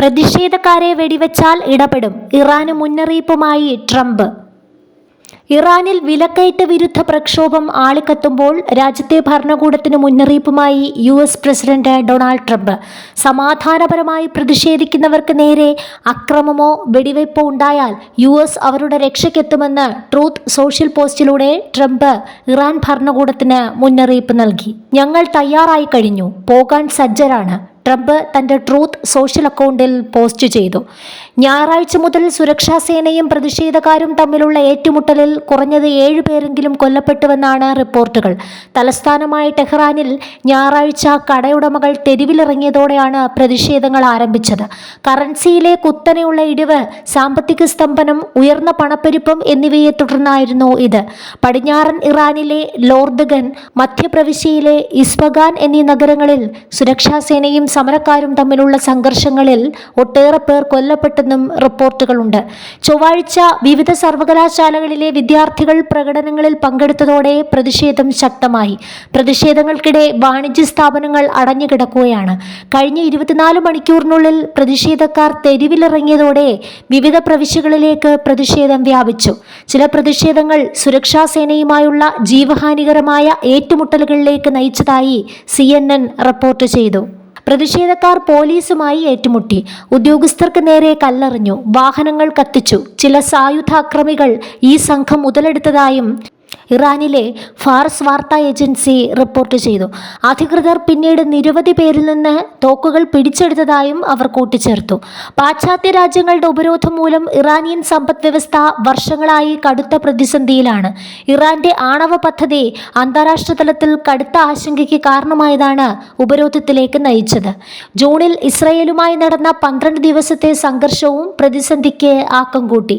പ്രതിഷേധക്കാരെ വെടിവെച്ചാൽ ഇടപെടും. ഇറാന് മുന്നറിയിപ്പുമായി ട്രംപ്. ഇറാനിൽ വിലക്കയറ്റ വിരുദ്ധ പ്രക്ഷോഭം ആളിക്കത്തുമ്പോൾ രാജ്യത്തെ ഭരണകൂടത്തിന് മുന്നറിയിപ്പുമായി U S president Donald Trump. സമാധാനപരമായി പ്രതിഷേധിക്കുന്നവർക്ക് നേരെ അക്രമമോ വെടിവയ്പോ ഉണ്ടായാൽ യു എസ് അവരുടെ രക്ഷയ്ക്കെത്തുമെന്ന് ട്രൂത്ത് സോഷ്യൽ പോസ്റ്റിലൂടെ ട്രംപ് ഇറാൻ ഭരണകൂടത്തിന് മുന്നറിയിപ്പ് നൽകി. ഞങ്ങൾ തയ്യാറായി കഴിഞ്ഞു. പോകാൻ സജ്ജരാണ്. ട്രംപ് തന്റെ ട്രൂത്ത് സോഷ്യൽ അക്കൗണ്ടിൽ പോസ്റ്റ് ചെയ്തു. ഞായറാഴ്ച മുതൽ സുരക്ഷാ സേനയും പ്രതിഷേധക്കാരും തമ്മിലുള്ള ഏറ്റുമുട്ടലിൽ കുറഞ്ഞത് ഏഴ് പേരെങ്കിലും കൊല്ലപ്പെട്ടുവെന്നാണ് റിപ്പോർട്ടുകൾ. തലസ്ഥാനമായ ടെഹ്റാനിൽ ഞായറാഴ്ച കടയുടമകൾ തെരുവിലിറങ്ങിയതോടെയാണ് പ്രതിഷേധങ്ങൾ ആരംഭിച്ചത്. കറൻസിയിലെ കുത്തനെയുള്ള ഇടിവ് സാമ്പത്തിക സ്തംഭനം ഉയർന്ന പണപ്പെരുപ്പം എന്നിവയെ തുടർന്നായിരുന്നു ഇത്. പടിഞ്ഞാറൻ ഇറാനിലെ ലോർദഗൻ മധ്യപ്രവിശ്യയിലെ ഇസ്ഫഗാൻ എന്നീ നഗരങ്ങളിൽ സുരക്ഷാ സേനയും സമരക്കാരും തമ്മിലുള്ള സംഘർഷങ്ങളിൽ ഒട്ടേറെ പേർ കൊല്ലപ്പെട്ടെന്നും റിപ്പോർട്ടുകളുണ്ട്. ചൊവ്വാഴ്ച വിവിധ സർവകലാശാലകളിലെ വിദ്യാർത്ഥികൾ പ്രകടനങ്ങളിൽ പങ്കെടുത്തതോടെ പ്രതിഷേധം ശക്തമായി. പ്രതിഷേധങ്ങൾക്കിടെ വാണിജ്യ സ്ഥാപനങ്ങൾ അടഞ്ഞുകിടക്കുകയാണ്. കഴിഞ്ഞ ഇരുപത്തിനാല് മണിക്കൂറിനുള്ളിൽ പ്രതിഷേധക്കാർ തെരുവിലിറങ്ങിയതോടെ വിവിധ പ്രവിശ്യകളിലേക്ക് പ്രതിഷേധം വ്യാപിച്ചു. ചില പ്രതിഷേധങ്ങൾ സുരക്ഷാ സേനയുമായുള്ള ജീവഹാനികരമായ ഏറ്റുമുട്ടലുകളിലേക്ക് നയിച്ചതായി സി റിപ്പോർട്ട് ചെയ്തു. പ്രതിഷേധക്കാർ പോലീസുമായി ഏറ്റുമുട്ടി. ഉദ്യോഗസ്ഥർക്ക് നേരെ കല്ലെറിഞ്ഞു. വാഹനങ്ങൾ കത്തിച്ചു. ചില സായുധ അക്രമികൾ ഈ സംഘം മുതലെടുത്തതായും ഇറാനിലെ ഫാർസ് വാർത്താ ഏജൻസി റിപ്പോർട്ട് ചെയ്തു. അധികൃതർ പിന്നീട് നിരവധി പേരിൽ നിന്ന് തോക്കുകൾ പിടിച്ചെടുത്തതായും അവർ കൂട്ടിച്ചേർത്തു. പാശ്ചാത്യ രാജ്യങ്ങളുടെ ഉപരോധം മൂലം ഇറാനിയൻ സമ്പദ് വ്യവസ്ഥ വർഷങ്ങളായി കടുത്ത പ്രതിസന്ധിയിലാണ്. ഇറാന്റെ ആണവ പദ്ധതി അന്താരാഷ്ട്ര തലത്തിൽ കടുത്ത ആശങ്കയ്ക്ക് കാരണമായതാണ് ഉപരോധത്തിലേക്ക് നയിച്ചത്. ജൂണിൽ ഇസ്രയേലുമായി നടന്ന പന്ത്രണ്ട് ദിവസത്തെ സംഘർഷവും പ്രതിസന്ധിക്ക് ആക്കം കൂട്ടി.